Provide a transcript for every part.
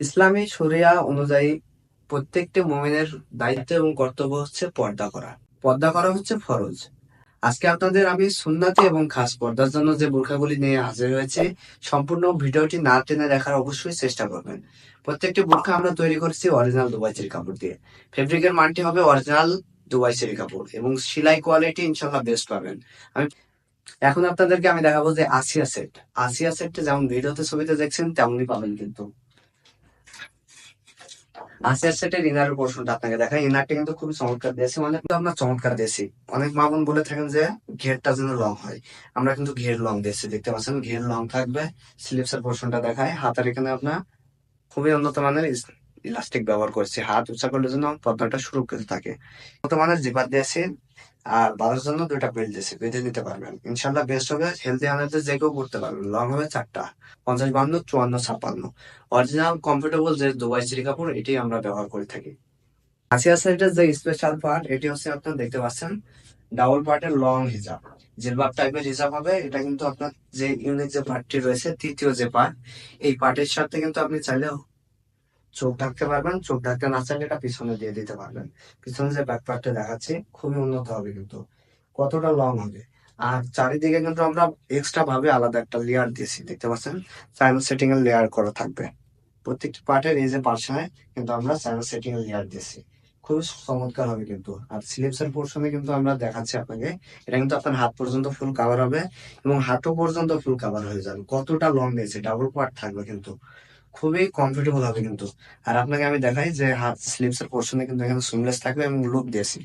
ইসলামী শরিয়া অনুযায়ী প্রত্যেকটি মুমিনের দায়িত্ব এবং কর্তব্য হচ্ছে পর্দা করা। পর্দা করা হচ্ছে ফরজ। আজকে আপনাদের আমি সুন্নাতি এবং খাস পর্দার জন্য যে বোরখাগুলি নিয়ে হাজির হয়েছে, সম্পূর্ণ ভিডিওটি না টেনে দেখার অবশ্যই চেষ্টা করবেন। প্রত্যেকটি বোরখা আমরা তৈরি করেছি অরিজিনাল দুবাই চেরি কাপড় দিয়ে। ফেব্রিকের মানটি হবে অরিজিনাল দুবাই চেরি কাপড় এবং সেলাই কোয়ালিটি ইনশাল্লাহ বেস্ট পাবেন। আমি এখন আপনাদেরকে আমি দেখাবো যে আসিয়া সেট আসিয়া সেটটা যেমন ভিডিওতে ছবিতে দেখছেন, তেমনই পাবেন কিন্তু। আসিয়া সেটের ইনার পোর্শনটা আপনাকে দেখেন ইনারটা কিন্তু খুবই চমৎকার দিয়েছি। মানে আপনার চমৎকার দিয়েছি। অনেক মা বোন বলে থাকেন যে, ঘেরটা যেন লং হয়। আমরা কিন্তু ঘের লং দিয়েছি, দেখতে পাচ্ছেন? ঘের লং থাকবে। স্লিপস এর পোর্শনটা দেখায় হাতের এখানে আপনার খুবই উন্নত মানের ইলাস্টিক ব্যবহার করছি, হাত উঁচা করলে যেন পদ্মাটা সুরক্ষিত থাকে। মানের জিপার দিয়েছি আর বাঁধার জন্য দুইটা বেল্ট দিয়েছি বেঁধে নিতে পারবেন। ইনশাল্লাহ বেস্ট হবে হেলদি আনাতে যে কেউ করতে পারবেন লং হবে চারটা, পঞ্চাশ বান্ন, চুয়ান্ন, ছাপ্পান্ন। অরিজিনাল কমফোর্টেবল যে দুবাই চিরি কাপড়, এটি আমরা ব্যবহার করে থাকি। আসিয়া সাইডের যে স্পেশাল পার্ট এটি হচ্ছে আপনার দেখতে পাচ্ছেন ডাবল পার্টের লং হিজাব জিলবাব টাইপের হিজাব হবে, এটা কিন্তু আপনার যে ইউনিক যে পার্টটি রয়েছে, তৃতীয় যে পার্ট এই পার্টের সাথে কিন্তু আপনি চাইলে চোখ ঢাকতে পারবেন, চোখ ঢাকতে না চাইলে এটা পিছনে দিয়ে দিতে পারবেন। পিছনে যে ব্যাক পার্টটা দেখাচ্ছি, খুবই উন্নত হবে কিন্তু। কতটা লং হবে? আর চারিদিকে কিন্তু আমরা এক্সট্রা ভাবে আলাদা একটা লেয়ার দিয়েছি, দেখতে পাচ্ছেন? চাইনা সেটিং এর লেয়ার করা থাকবে। প্রত্যেকটি পার্টের এই যে পার্শ্বে কিন্তু আমরা চাইনা সেটিং এর লেয়ার দিয়েছি। খুবই চমৎকার হবে কিন্তু। আর স্লিপস এর পোর্শনে কিন্তু আমরা দেখাচ্ছি আপনাকে। এটা কিন্তু আপনার হাত পর্যন্ত ফুল কাভার হবে এবং হাঁটু পর্যন্ত ফুল কাভার হয়ে যাবে। কতটা লং দিয়েছে? ডাবল পার্ট থাকবে কিন্তু। খুবই কমফোর্টেবল হবে কিন্তু। আর আপনাকে আমি দেখাই যে হাত স্লিপস এর পোর্শনে কিন্তু এখানে সুমলেস থাকবে এবং লুপ দিয়েছি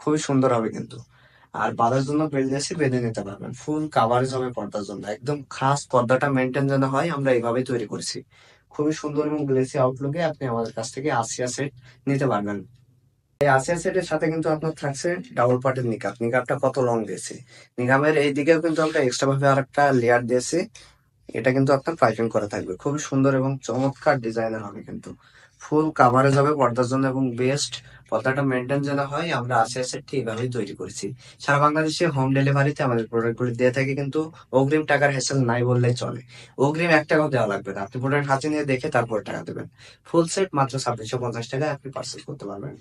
খুবই সুন্দর হবে কিন্তু। আর বাঁধার জন্য বেল্ট দিয়েছি বেঁধে নিতে পারবেন। ফুল কাভারেজ হবে পর্দার জন্য। একদম খাস পর্দাটা মেনটেন যেন হয়, আমরা এইভাবেই তৈরি করেছি। খুবই সুন্দর এবং গ্লেসি আউটলুকে আপনি আমাদের কাছ থেকে আসিয়া সেট নিতে পারবেন। এই আসিয়া সেটের সাথে কিন্তু আপনার থাকছে ডাবল পার্টের নিকাপ নিকাপটা কত লং দিয়েছি? নিকামের এই দিকেও কিন্তু আমরা এক্সট্রা ভাবে আর একটা লেয়ার দিয়েছি। এটা কিন্তু আপনার পাইপিং করা থাকবে। খুবই সুন্দর এবং চমৎকার ডিজাইনের হবে কিন্তু। ফুল কাভারেজ হবে পর্দার জন্য এবং বেস্ট পর্দাটা মেনটেন যেন হয়, আমরা আসিয়া সেটটি এইভাবেই তৈরি করেছি। সারা বাংলাদেশে হোম ডেলিভারিতে আমাদের প্রোডাক্টগুলি দিয়ে থাকে কিন্তু অগ্রিম টাকার হেসেল নাই বললেই চলে। অগ্রিম এক টাকাও দেওয়া লাগবে না। আপনি প্রোডাক্ট হাতে নিয়ে দেখে তারপর টাকা দেবেন। ফুল সেট মাত্র ছাব্বিশশো পঞ্চাশ টাকায় আপনি পার্সেল করতে পারবেন।